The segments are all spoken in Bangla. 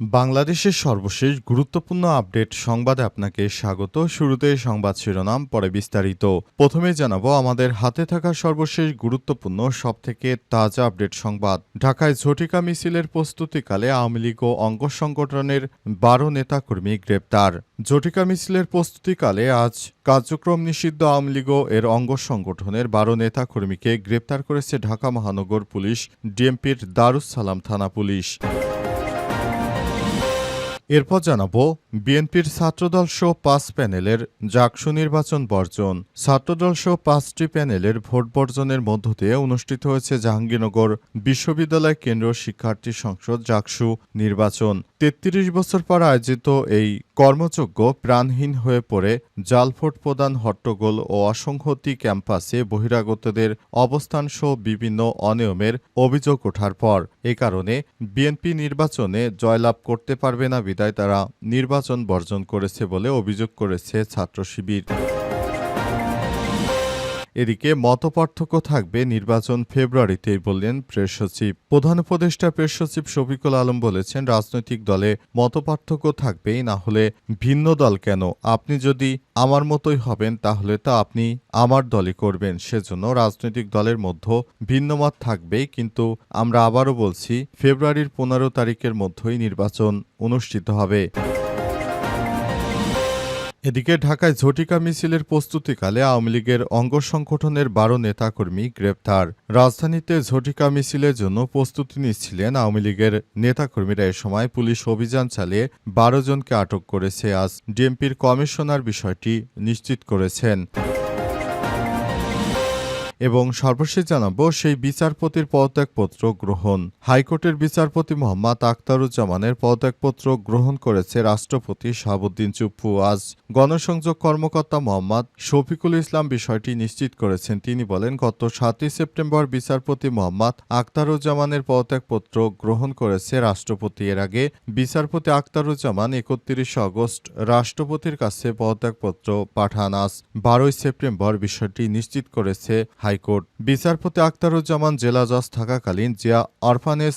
বাংলাদেশের সর্বশেষ গুরুত্বপূর্ণ আপডেট সংবাদে আপনাকে স্বাগত। শুরুতে সংবাদ শিরোনাম, পরে বিস্তারিত। প্রথমে জানাব, আমাদের হাতে থাকা সর্বশেষ গুরুত্বপূর্ণ, সবথেকে তাজা আপডেট সংবাদ। ঢাকায় ঝটিকা মিছিলের প্রস্তুতিকালে আওয়ামী লীগ ও অঙ্গ সংগঠনের বারো নেতাকর্মী গ্রেপ্তার। ঝটিকা মিছিলের প্রস্তুতিকালে আজ কার্যক্রম নিষিদ্ধ আওয়ামী লীগ এর অঙ্গ সংগঠনের বারো নেতাকর্মীকে গ্রেপ্তার করেছে ঢাকা মহানগর পুলিশ, ডিএমপির দারুস সালাম থানা পুলিশ। এরপর জানাব বিএনপির ছাত্রদল সহ পাঁচ প্যানেলের জাকসু নির্বাচন বর্জন। ছাত্রদল সহ পাঁচটি প্যানেলের ভোট বর্জনের মধ্য দিয়ে অনুষ্ঠিত হয়েছে জাহাঙ্গীরনগর বিশ্ববিদ্যালয় কেন্দ্র শিক্ষার্থী সংসদ জাকসু নির্বাচন। তেত্রিশ বছর পর আয়োজিত এই কর্মযজ্ঞ প্রাণহীন হয়ে পড়ে জালভোট প্রদান হট্টগোল ও অসংহতি ক্যাম্পাসে বহিরাগতদের অবস্থান সহ বিভিন্ন অনিয়মের অভিযোগ ওঠার পর। এ কারণে বিএনপি নির্বাচনে জয়লাভ করতে পারবে না বিদায় তারা। নির্বাচন বর্জন করেছে বলে অভিযোগ করেছে ছাত্র শিবির। এদিকে মতপার্থক্য থাকবে নির্বাচন ফেব্রুয়ারিতেই বললেন প্রেস সচিব। প্রধান উপদেষ্টা প্রেস সচিব শফিকুল আলম বলেছেন, রাজনৈতিক দলে মতপার্থক্য থাকবেই না হলে ভিন্ন দল কেন? আপনি যদি আমার মতোই হবেন, তাহলে তা আপনি আমার দলই করবেন। সেজন্য রাজনৈতিক দলের মধ্যে ভিন্নমত থাকবেই, কিন্তু আমরা আবারও বলছি, ফেব্রুয়ারির পনেরো তারিখের মধ্যেই নির্বাচন অনুষ্ঠিত হবে। এদিকে ঢাকায় ঝটিকা মিছিলের প্রস্তুতিকালে আওয়ামী লীগের অঙ্গ সংগঠনের বারো নেতাকর্মী গ্রেপ্তার। রাজধানীতে ঝটিকা মিছিলের জন্য প্রস্তুতি নিচ্ছিলেন আওয়ামী লীগের নেতাকর্মীরা এ সময় পুলিশ অভিযান চালিয়ে বারো জনকে আটক করেছে। আজ ডিএমপির কমিশনার বিষয়টি নিশ্চিত করেছেন। এবং সর্বশেষ জানাব, সেই বিচারপতির পদত্যাগপত্র গ্রহণ। হাইকোর্টের বিচারপতি মোহাম্মদ আখতারুজ্জামানের পদত্যাগপত্র গ্রহণ করেছে রাষ্ট্রপতি শাহাবুদ্দিন চুপ্পু। আজ গণসংযোগ কর্মকর্তা মোহাম্মদ শফিকুল ইসলাম বিষয়টি নিশ্চিত করেছেন। তিনি বলেন, গত সাতই সেপ্টেম্বর বিচারপতি মোহাম্মদ আখতারুজ্জামানের পদত্যাগপত্র গ্রহণ করেছে রাষ্ট্রপতি। এর আগে বিচারপতি আখতারুজ্জামান একত্রিশে আগস্ট রাষ্ট্রপতির কাছে পদত্যাগপত্র পাঠান। আজ বারোই সেপ্টেম্বর বিষয়টি নিশ্চিত করেছে হাইকোর্ট। বিচারপতি আখতারুজ্জামান জেলা জজ থাকাকালীন জিয়া অরফানেস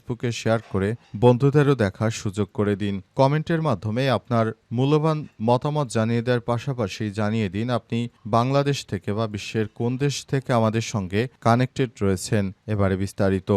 শেয়ার করে বন্ধুদেরও দেখার সুযোগ করে দিন। কমেন্টের মাধ্যমে আপনার মূল্যবান মতামত জানিয়ে দেওয়ার পাশাপাশি জানিয়ে দিন আপনি বাংলাদেশ থেকে বা বিশ্বের কোন দেশ থেকে আমাদের সঙ্গে কানেক্টেড রয়েছেন। এবারে বিস্তারিত।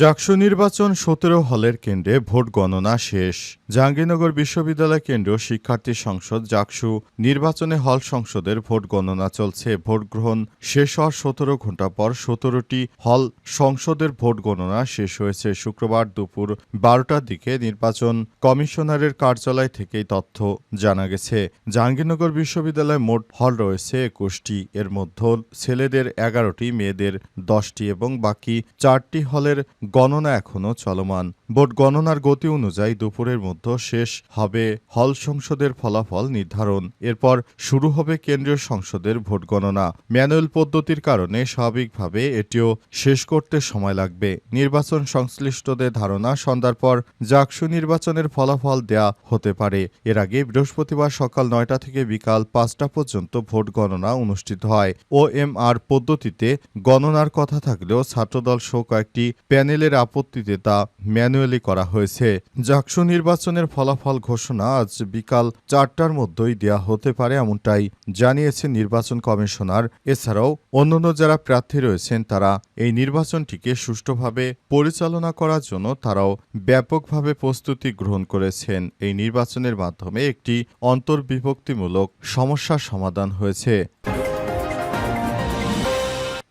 জাকসু নির্বাচন সতেরো হলের কেন্দ্রে ভোট গণনা শেষ। জাহাঙ্গীরনগর বিশ্ববিদ্যালয় কেন্দ্রীয় শিক্ষার্থী সংসদ জাকসু নির্বাচনে হল সংসদের ভোট গণনা চলছে। ভোট গ্রহণ শেষ হওয়ার সতেরো ঘণ্টা পর সতেরোটি হল সংসদের ভোট গণনা শেষ হয়েছে। শুক্রবার দুপুর বারোটার দিকে নির্বাচন কমিশনারের কার্যালয় থেকেই তথ্য জানা গেছে। জাহাঙ্গীরনগর বিশ্ববিদ্যালয়ে মোট হল রয়েছে একুশটি। এর মধ্যে ছেলেদের এগারোটি, মেয়েদের দশটি এবং বাকি চারটি হলের গণনা এখনও চলমান। ভোট গণনার গতি অনুযায়ী দুপুরের মধ্যে শেষ হবে হল সংসদের ফলাফল নির্ধারণ। এরপর শুরু হবে কেন্দ্রীয় সংসদের ভোট গণনা। ম্যানুয়াল পদ্ধতির কারণে স্বাভাবিকভাবে এটিও শেষ করতে সময় লাগবে। নির্বাচন সংশ্লিষ্টদের ধারণা, সন্ধ্যার পর জাকসু নির্বাচনের ফলাফল দেয়া হতে পারে। এর আগে বৃহস্পতিবার সকাল নয়টা থেকে বিকাল পাঁচটা পর্যন্ত ভোট গণনা অনুষ্ঠিত হয়। ও এম আর পদ্ধতিতে গণনার কথা থাকলেও ছাত্রদল সহ কয়েকটি প্যানেলের আপত্তিতে তা ম্যানুয়ালি করা হয়েছে। জাকসু নির্বাচনের ফলাফল ঘোষণা আজ বিকাল চারটার মধ্যেই দেয়া হতে পারে এমনটাই জানিয়েছে নির্বাচন কমিশনার। এছাড়াও অন্যান্য যারা প্রার্থী রয়েছেন, তারা এই নির্বাচনটিকে সুষ্ঠুভাবে পরিচালনা করার জন্য তারাও ব্যাপকভাবে প্রস্তুতি গ্রহণ করেছেন। এই নির্বাচনের মাধ্যমে একটি অন্তর্বিভক্তিমূলক সমস্যার সমাধান হয়েছে।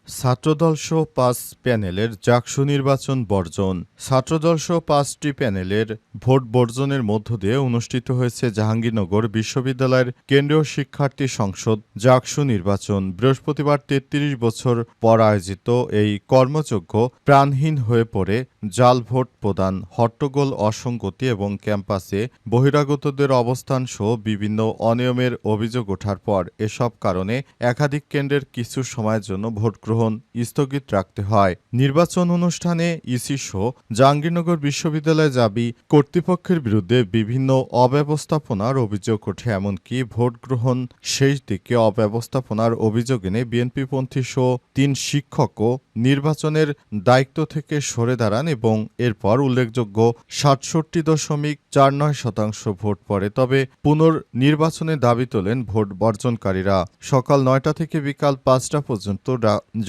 ছাত্রদলসহ পাঁচ প্যানেলের জাকসু নির্বাচন বর্জন। ছাত্রদলসহ পাঁচটি প্যানেলের ভোট বর্জনের মধ্য দিয়ে অনুষ্ঠিত হয়েছে জাহাঙ্গীরনগর বিশ্ববিদ্যালয়ের কেন্দ্রীয় শিক্ষার্থী সংসদ জাকসু নির্বাচন। বৃহস্পতিবার তেত্রিশ বছর পর আয়োজিত এই কর্মযজ্ঞ প্রাণহীন হয়ে পড়ে। জাল ভোট প্রদান, হট্টগোল, অসঙ্গতি এবং ক্যাম্পাসে বহিরাগতদের অবস্থান সহ বিভিন্ন অনিয়মের অভিযোগ ওঠার পর এসব কারণে একাধিক কেন্দ্রের কিছু সময়ের জন্য ভোট গ্রহণ স্থগিত রাখতে হয়। নির্বাচন অনুষ্ঠানে ইসি সহ জাহাঙ্গীরনগর বিশ্ববিদ্যালয় যাবি কর্তৃপক্ষের বিরুদ্ধে বিভিন্ন অব্যবস্থাপনার অভিযোগ ওঠে, এমনকি ভোট গ্রহণ শেষ দিকে অব্যবস্থাপনার অভিযোগ এনে বিএনপিপন্থী সহ তিন শিক্ষকও নির্বাচনের দায়িত্ব থেকে সরে দাঁড়ান এবং এরপর উল্লেখযোগ্য সাতষট্টি দশমিক চার নয় শতাংশ ভোট পড়ে। তবে পুনর্নির্বাচনের দাবি তোলেন ভোট বর্জনকারীরা। সকাল নয়টা থেকে বিকাল পাঁচটা পর্যন্ত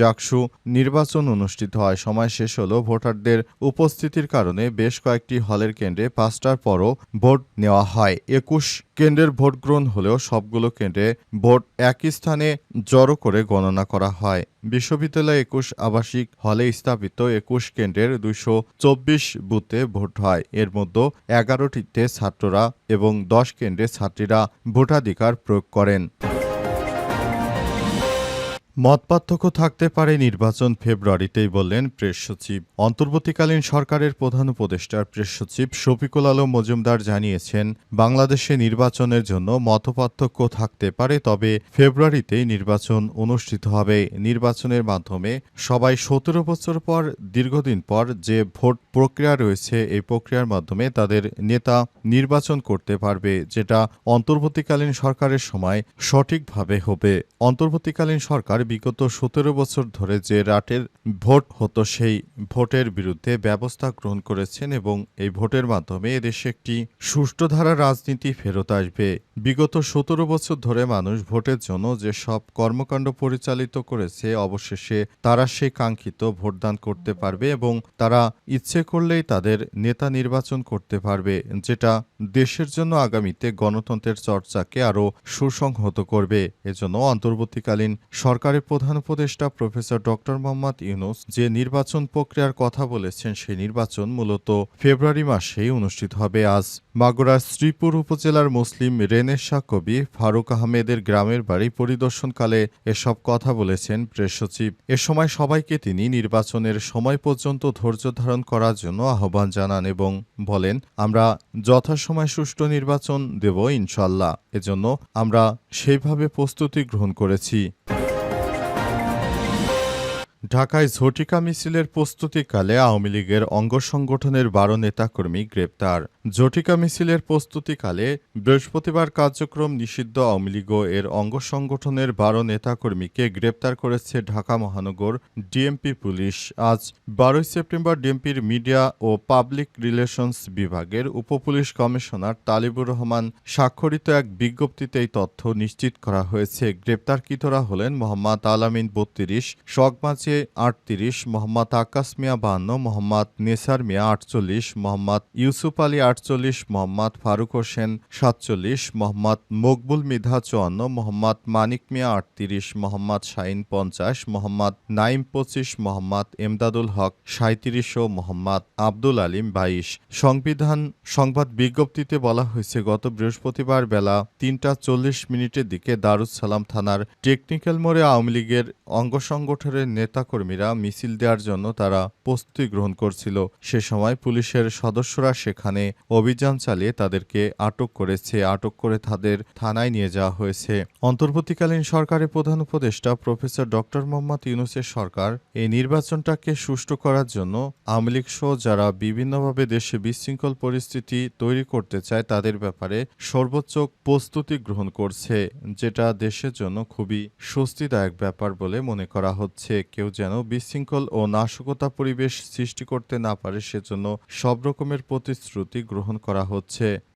জাকসু নির্বাচন অনুষ্ঠিত হয়। সময় শেষ হলেও ভোটারদের উপস্থিতির কারণে বেশ কয়েকটি হলের কেন্দ্রে পাঁচটার পরও ভোট নেওয়া হয়। একুশ কেন্দ্রের ভোট গ্রহণ হলেও সবগুলো কেন্দ্রে ভোট একই স্থানে জড়ো করে গণনা করা হয়। বিশ্ববিদ্যালয় একুশ আবাসিক হলে স্থাপিত একুশ কেন্দ্রের দুইশো চব্বিশ বুথে ভোট হয়। এর মধ্যে এগারোটিতে ছাত্ররা এবং দশ কেন্দ্রে ছাত্রীরা ভোটাধিকার প্রয়োগ করেন। মতপার্থক্য থাকতে পারে নির্বাচন ফেব্রুয়ারিতেই বললেন প্রেস সচিব। অন্তর্বর্তীকালীন সরকারের প্রধান উপদেষ্টার প্রেস সচিব শফিকুল আলম মজুমদার জানিয়েছেন, বাংলাদেশে নির্বাচনের জন্য মতপার্থক্য থাকতে পারে, তবে ফেব্রুয়ারিতেই নির্বাচন অনুষ্ঠিত হবে। নির্বাচনের মাধ্যমে সবাই সতেরো বছর পর, দীর্ঘদিন পর যে ভোট প্রক্রিয়া রয়েছে, এই প্রক্রিয়ার মাধ্যমে তাদের নেতা নির্বাচন করতে পারবে, যেটা অন্তর্বর্তীকালীন সরকারের সময় সঠিকভাবে হবে। অন্তর্বর্তীকালীন সরকার বিগত সতেরো বছর ধরে যে রাটের ভোট হতো, সেই ভোটের বিরুদ্ধে ব্যবস্থা গ্রহণ করেছেন এবং এই ভোটের মাধ্যমে এদেশে একটি সুষ্ঠু ধারা রাজনীতি ফেরত আসবে। বিগত সতেরো বছর ধরে মানুষ ভোটের জন্য যে সব কর্মকাণ্ড পরিচালিত করেছে, অবশেষে তারা সেই কাঙ্ক্ষিত ভোটদান করতে পারবে এবং তারা ইচ্ছে করলেই তাদের নেতা নির্বাচন করতে পারবে, যেটা দেশের জন্য আগামীতে গণতন্ত্রের চর্চাকে আরও সুসংহত করবে। এজন্য অন্তর্বর্তীকালীন সরকারের প্রধান উপদেষ্টা প্রফেসর ডক্টর মোহাম্মদ ইউনুস যে নির্বাচন প্রক্রিয়ার কথা বলেছেন সেই নির্বাচন মূলত ফেব্রুয়ারি মাসেই অনুষ্ঠিত হবে। আজ মাগুরার শ্রীপুর উপজেলার মুসলিম রেনেশা কবি ফারুক আহমেদের গ্রামের বাড়ি পরিদর্শনকালে এসব কথা বলেছেন প্রেস সচিব। এ সময় সবাইকে তিনি নির্বাচনের সময় পর্যন্ত ধৈর্য ধারণ করার জন্য আহ্বান জানান এবং বলেন, আমরা যথাসময় সুষ্ঠু নির্বাচন দেব ইনশাল্লাহ এজন্য আমরা সেইভাবে প্রস্তুতি গ্রহণ করেছি। ঢাকায় ঝটিকা মিছিলের প্রস্তুতিকালে আওয়ামী লীগের অঙ্গ সংগঠনের বারো নেতাকর্মী গ্রেপ্তার। ঝটিকা মিছিলের প্রস্তুতিকালে বৃহস্পতিবার কার্যক্রম নিষিদ্ধ আওয়ামী লীগ এর অঙ্গ সংগঠনের বারো নেতাকর্মীকে গ্রেপ্তার করেছে ঢাকা মহানগর ডিএমপি পুলিশ। আজ বারোই সেপ্টেম্বর ডিএমপির মিডিয়া ও পাবলিক রিলেশনস বিভাগের উপপুলিশ কমিশনার তালিবুর রহমান স্বাক্ষরিত এক বিজ্ঞপ্তিতে এই তথ্য নিশ্চিত করা হয়েছে। গ্রেপ্তারকৃতরা হলেন মোহাম্মদ আলামিন বত্রিশ শখমাঝে আটত্রিশ মোহাম্মদ আকাশ মিয়া বাহান্ন, মোহাম্মদ নেসার মিয়া আটচল্লিশ, মোহাম্মদ ইউসুফ আলী আটচল্লিশ, মোহাম্মদ ফারুক হোসেন সাতচল্লিশ, মোহাম্মদ মকবুল মিধা চুয়ান্ন, মোহাম্মদ মানিক মিয়া আটত্রিশ, মোহাম্মদ শাইন পঞ্চাশ, মোহাম্মদ নাইম পঁচিশ, মোহাম্মদ এমদাদুল হক সাঁত্রিশ ও মোহাম্মদ আব্দুল আলিম বাইশ। সংবিধান সংবাদ বিজ্ঞপ্তিতে বলা হয়েছে, গত বৃহস্পতিবার বেলা তিনটা চল্লিশ মিনিটের দিকে দারুস সালাম থানার টেকনিক্যাল মোড়ে আওয়ামী লীগের অঙ্গ সংগঠনের নেতাকর্মীরা মিছিল দেওয়ার জন্য তারা প্রস্তুতি গ্রহণ করছিল। সে সময় পুলিশের সদস্যরা সেখানে অভিযান চালিয়ে তাদেরকে আটক করেছে। আটক করে তাদের থানায় নিয়ে যাওয়া হয়েছে। অন্তর্বর্তীকালীন সরকারের প্রধান উপদেষ্টা প্রফেসর ডক্টর মোহাম্মদ ইউনুসের সরকার এই নির্বাচনটাকে সুষ্ঠু করার জন্য আওয়ামী লীগ সহ যারা বিভিন্নভাবে দেশে বিশৃঙ্খল পরিস্থিতি তৈরি করতে চায়, তাদের ব্যাপারে সর্বোচ্চ প্রস্তুতি গ্রহণ করছে, যেটা দেশের জন্য খুবই স্বস্তিদায়ক ব্যাপার বলে মনে করা হচ্ছে। কেউ যেন বিশৃঙ্খল ও নাশকতা পরিবেশ সৃষ্টি করতে না পারে, সেজন্য সব রকমের প্রতিশ্রুতি গ্রহণ করা হচ্ছে।